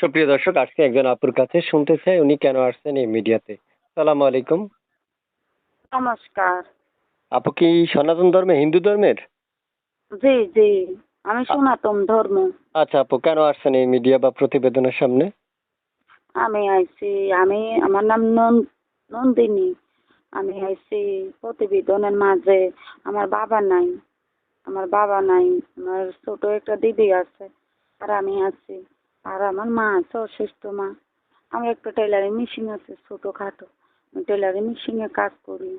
সুপ্রিয় দর্শক আজকে একজন আপুর কাছে শুনতে চাই। উনি কেন আসছেন এই মিডিয়াতে? সালাম আলাইকুম। নমস্কার। আপু কি সনাতন ধর্মে হিন্দু ধর্মের? জি জি। আমি সনাতন ধর্ম। আচ্ছা আপু কেন আসছেন এই মিডিয়া বা প্রতিবেদনের সামনে? আমি আইছি আমি আমার নাম নন- নন্দিনী। আমি আইছি প্রতিবেদনের মাঝে। আমার বাবা নাই। আমার বাবা নাই। আমার ছোট একটা দিদি আছে। আর আমি আছি। আর আমার মা আছে, অসুস্থ মা। আমার একটা টেলারিং মেশিন আছে, ছোটোখাটো। টেলারিং মেশিনে কাজ করি।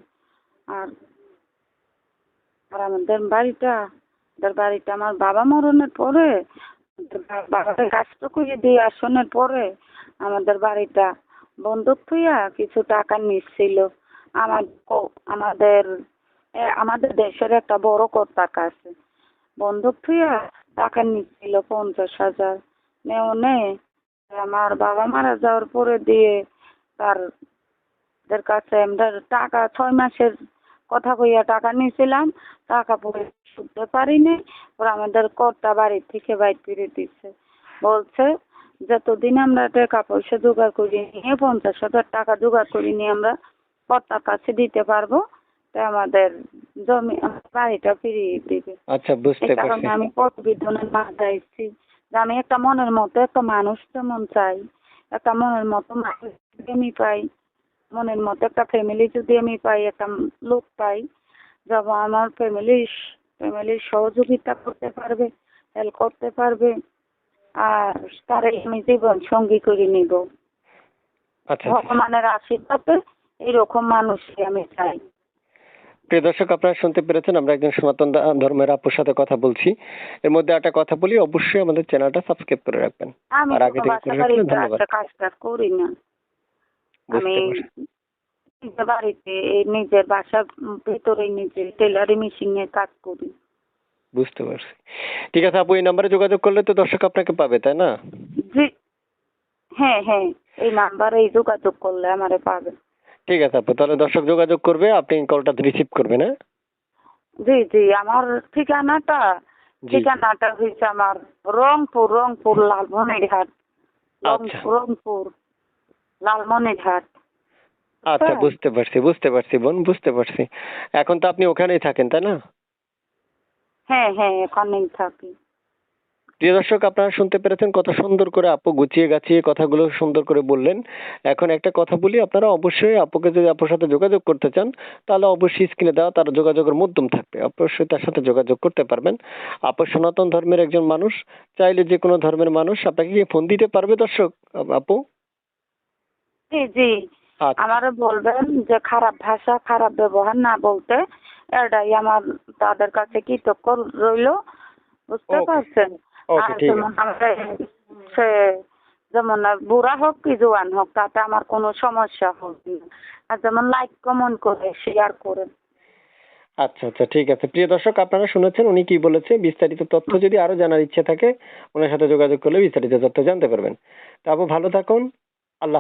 আর আর আমাদের বাড়িটা আমাদের বাড়িটা আমার বাবা মরণের পরে বাবাকে কাজটা করে দিয়ে আসনের পরে আমাদের বাড়িটা বন্ধক থইয়া কিছু টাকা নিচ্ছিল। আমার আমাদের আমাদের দেশের একটা বড় কর্তাক আছে বন্ধক থইয়া টাকা নিচ্ছিল পঞ্চাশ হাজার। নেওনে আমার বাবা মারা যাওয়ার পরে দিয়ে তার তাদের কাছে আমরা টাকা ছয় মাসের কথা কইয়া টাকা নিয়েছিলাম টাকা পরে শুনতে পারিনি। ওরা আমাদের কর্তা বাড়ি থেকে বাইর করে দিচ্ছে বলছে যতদিন আমরা টাকা পয়সা জোগাড় করি নিয়ে পঞ্চাশ হাজার টাকা জোগাড় করি নিয়ে আমরা কর্তার কাছে দিতে পারব তাই আমাদের জমি বাড়িটা ফিরিয়ে দিবে। আচ্ছা বুঝতে পারছি কারণে আমি প্রতিবেদনের মাঝে এসেছি যে আমি একটা মনের মতো একটা মানুষ যেমন চাই একটা মনের মতো মানুষ যদি আমি পাই মনের মতো একটা ফ্যামিলি যদি আমি পাই একটা লোক পাই যাব আমার ফ্যামিলির ফ্যামিলির সহযোগিতা করতে পারবে হেল্প করতে পারবে আর তারে আমি জীবন সঙ্গী করে নিব আচ্ছা আচ্ছা। ভগবানের আশীর্বাদে এইরকম মানুষই আমি চাই প্রিয় দর্শক আপনারা শুনতে পেরেছেন আমরা একজন সনাতন ধর্মের আপুর সাথে কথা বলছি। এর মধ্যে একটা কথা বলি অবশ্যই আমাদের চ্যানেলটা সাবস্ক্রাইব করে রাখবেন। আর আগে থেকে করে রাখলে বাড়িতে ধন্যবাদ। আমি নিজের বাড়িতে নিজের বাসার ভেতরে নিজে টেলারিং মেশিনে কাজ করি। বুঝতে পারছি। ঠিক আছে আপু এই নাম্বারে যোগাযোগ করলে তো দর্শক আপনাকে পাবে তাই না? জি। হ্যাঁ হ্যাঁ এই নাম্বারে যোগাযোগ করলে আমারে পাবে। ঠিক আছে আপু তাহলে দর্শক যোগাযোগ করবে আপনি কলটা রিসিভ করবেন হ্যাঁ? জি জি আমার ঠিকানাটা ঠিকানাটা হয়েছে আমার রংপুর রংপুর লালমনিরহাট। আচ্ছা। রংপুর লালমনিরহাট। আচ্ছা হ্যাঁ। বুঝতে পারছি বুঝতে পারছি বোন বুঝতে পারছি। এখন তো আপনি ওখানেই থাকেন তাই না? হ্যাঁ হ্যাঁ এখানেই থাকি। প্রিয় দর্শক আপনারা শুনতে পেরেছেন কত সুন্দর করে আপু গুছিয়ে গাছিয়ে কথাগুলো সুন্দর করে বললেন। এখন একটা কথা বলি আপনারা অবশ্যই আপুকে যদি আপুর সাথে যোগাযোগ করতে চান তাহলে অবশ্যই স্ক্রিনে দেওয়া তার যোগাযোগের মাধ্যম থাকবে। অবশ্যই তার সাথে যোগাযোগ করতে পারবেন। আপু সনাতন ধর্মের একজন মানুষ চাইলে যে কোনো ধর্মের মানুষ আপনাকে কি ফোন দিতে পারবে দর্শক আপু? জি জি। আচ্ছা। আমারে বলবেন যে খারাপ ভাষা খারাপ ব্যবহার না বলতে এটাই আমার তাদের কাছে কৃতজ্ঞ রইল। বুঝতে পারছেন? ওকে ঠিক যেমন আছে। সে যেমন বুড়া হোক কি জোয়ান হোক তাতে আমার কোনো সমস্যা হবে না। আর যেমন লাইক কমেন্ট করে শেয়ার করে। আচ্ছা আচ্ছা ঠিক আছে। প্রিয় দর্শক আপনারা শুনেছেন উনি কি বলেছে? বিস্তারিত তথ্য যদি আরও জানার ইচ্ছে থাকে ওনার সাথে যোগাযোগ করলে বিস্তারিত তথ্য জানতে পারবেন। তা আপু ভালো থাকুন। আল্লাহ